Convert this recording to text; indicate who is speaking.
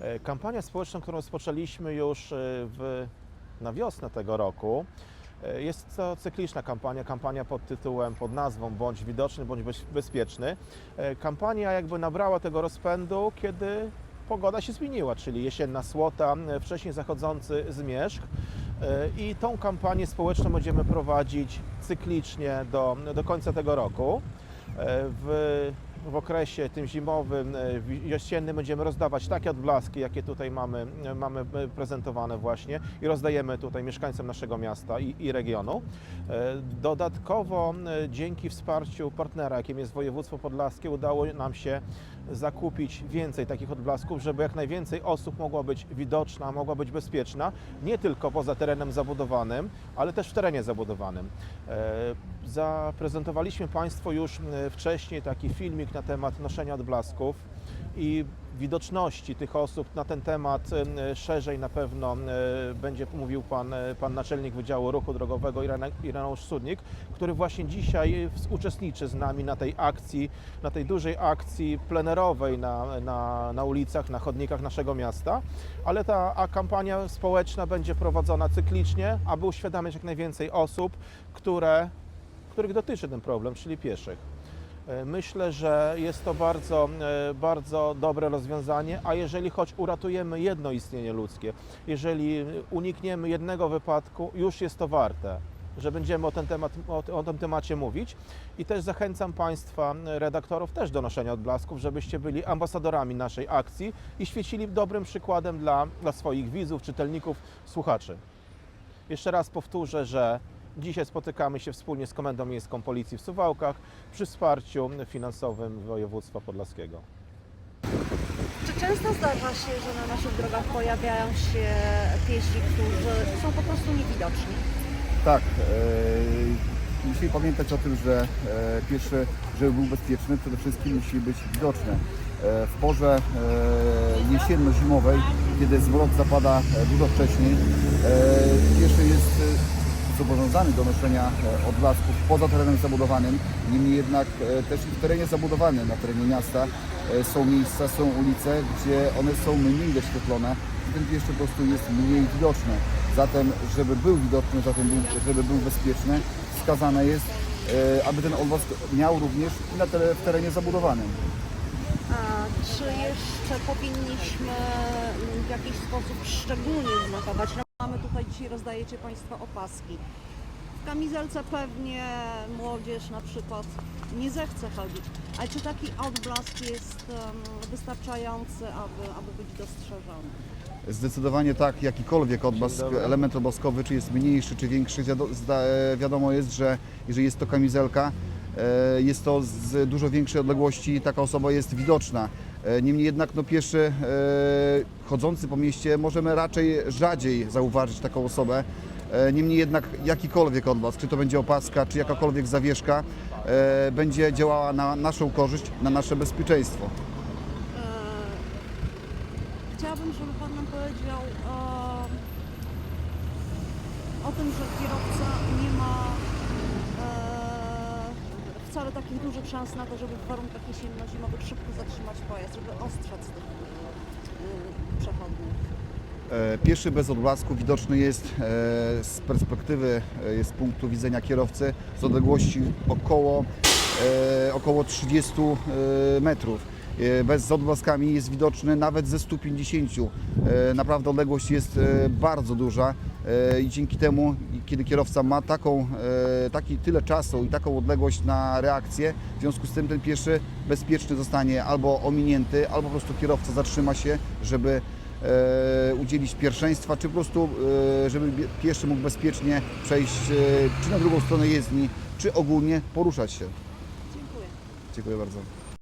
Speaker 1: E, Kampania społeczna, którą rozpoczęliśmy już e, w, na wiosnę tego roku, e, jest to cykliczna kampania, kampania pod tytułem, pod nazwą bądź widoczny, bądź bez- bezpieczny. Kampania jakby nabrała tego rozpędu, kiedy pogoda się zmieniła, czyli jesienna słota, wcześniej zachodzący zmierzch. I tą kampanię społeczną będziemy prowadzić cyklicznie do, do końca tego roku. W, w okresie tym zimowym, e, jesiennym będziemy rozdawać takie odblaski, jakie tutaj mamy, e, mamy e, prezentowane właśnie i rozdajemy tutaj mieszkańcom naszego miasta i, i regionu. Dodatkowo dzięki wsparciu partnera, jakim jest województwo podlaskie, udało nam się zakupić więcej takich odblasków, żeby jak najwięcej osób mogła być widoczna, mogła być bezpieczna, nie tylko poza terenem zabudowanym, ale też w terenie zabudowanym. Zaprezentowaliśmy Państwu już wcześniej taki filmik na temat noszenia odblasków i widoczności tych osób na ten temat e, szerzej na pewno e, będzie mówił pan, e, pan naczelnik Wydziału Ruchu Drogowego Irene- Ireneusz Sudnik, który właśnie dzisiaj uczestniczy z nami na tej akcji, na tej dużej akcji plenerowej na, na, na ulicach, na chodnikach naszego miasta, ale ta kampania społeczna będzie prowadzona cyklicznie, aby uświadamiać jak najwięcej osób, które, których dotyczy ten problem, czyli pieszych. E, Myślę, że jest to bardzo, e, bardzo dobre rozwiązanie, a jeżeli choć uratujemy jedno istnienie ludzkie, jeżeli unikniemy jednego wypadku, już jest to warte, że będziemy o, ten temat, o, o tym temacie mówić. I też zachęcam Państwa, redaktorów, też do noszenia odblasków, żebyście byli ambasadorami naszej akcji i świecili dobrym przykładem dla, dla swoich widzów, czytelników, słuchaczy. Jeszcze raz powtórzę, że dzisiaj spotykamy się wspólnie z Komendą Miejską Policji w Suwałkach przy wsparciu finansowym województwa podlaskiego.
Speaker 2: Czy często zdarza się, że na naszych drogach pojawiają się piesi, którzy są po prostu niewidoczni?
Speaker 3: Tak, e, musimy pamiętać o tym, że e, pieszy, żeby był bezpieczny, przede wszystkim musi być widoczny. E, w porze e, jesienno-zimowej, kiedy zwrot zapada e, dużo wcześniej, e, pieszy jest zobowiązany do noszenia e, odblasków poza terenem zabudowanym. Niemniej jednak e, też i w terenie zabudowanym, na terenie miasta e, są miejsca, są ulice, gdzie one są mniej doświetlone ten pies po prostu jest mniej widoczny. Zatem, żeby był widoczny, zatem był, żeby był bezpieczny, wskazane jest, aby ten odblask miał również na w terenie zabudowanym.
Speaker 2: A czy jeszcze powinniśmy mm, w jakiś sposób szczególnie znakować? Mamy tutaj dzisiaj, rozdajecie Państwo opaski. W kamizelce pewnie młodzież na przykład nie zechce chodzić. Ale czy taki odblask jest em, wystarczający, aby, aby być dostrzeżony?
Speaker 3: Zdecydowanie tak, jakikolwiek odblask, element odblaskowy, czy jest mniejszy, czy większy, e, wiadomo jest, że jeżeli jest to kamizelka, e, jest to z dużo większej odległości, taka osoba jest widoczna. E, Niemniej jednak no, pieszy e, chodzący po mieście możemy raczej rzadziej zauważyć taką osobę. E, Niemniej jednak jakikolwiek odblask, czy to będzie opaska, czy jakakolwiek zawieszka, będzie działała na naszą korzyść, na nasze bezpieczeństwo.
Speaker 2: Chciałabym, żeby Pan nam powiedział e, o tym, że kierowca nie ma takich dużych szans na to, żeby w warunkach jesienno-zimowych szybko zatrzymać pojazd, żeby ostrzec tych e, przechodniów.
Speaker 3: E, Pieszy bez odblasku widoczny jest e, z perspektywy, e, jest z punktu widzenia kierowcy z odległości około, około 30 e, metrów. E, Bez z odblaskami jest widoczny nawet ze 150. E, Naprawdę odległość jest e, bardzo duża i dzięki temu, kiedy kierowca ma taką, taki tyle czasu i taką odległość na reakcję, w związku z tym ten pieszy bezpieczny zostanie albo ominięty, albo po prostu kierowca zatrzyma się, żeby udzielić pierwszeństwa, czy po prostu, żeby pieszy mógł bezpiecznie przejść czy na drugą stronę jezdni, czy ogólnie poruszać się.
Speaker 2: Dziękuję.
Speaker 3: Dziękuję bardzo.